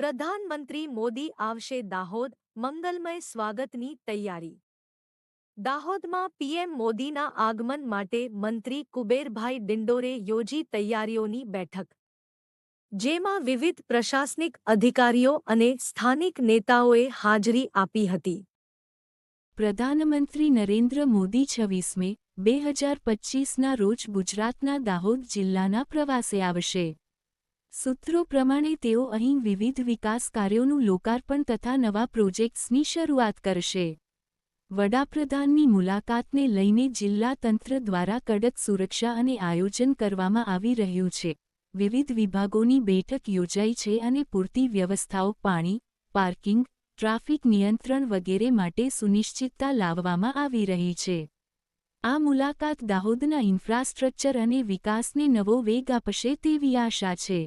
પ્રધાનમંત્રી મોદી આવશે દાહોદ, મંગલમય સ્વાગતની તૈયારી. દાહોદમાં પીએમ મોદીના આગમન માટે મંત્રી કુબેરભાઈ ડિંડોરે યોજી તૈયારીઓની બેઠક. જેમાં વિવિધ પ્રશાસનિક અધિકારીઓ અને સ્થાનિક નેતાઓએ હાજરી આપી હતી. પ્રધાનમંત્રી નરેન્દ્ર મોદી છવ્વીસમે, બે હજાર પચ્ચીસના રોજ ગુજરાતના દાહોદ જિલ્લાના પ્રવાસે આવશે. સૂત્રો પ્રમાણે તેઓ અહીં વિવિધ વિકાસ કાર્યોનું લોકાર્પણ તથા નવા પ્રોજેક્ટ્સની શરૂઆત કરશે. વડાપ્રધાનની મુલાકાતને લઈને જિલ્લા તંત્ર દ્વારા કડક સુરક્ષા અને આયોજન કરવામાં આવી રહ્યું છે. વિવિધ વિભાગોની બેઠક યોજાઈ છે અને પૂરતી વ્યવસ્થાઓ, પાણી, પાર્કિંગ, ટ્રાફિક નિયંત્રણ વગેરે માટે સુનિશ્ચિતતા લાવવામાં આવી રહી છે. આ મુલાકાત દાહોદના ઇન્ફ્રાસ્ટ્રક્ચર અને વિકાસને નવો વેગ આપશે તેવી આશા છે.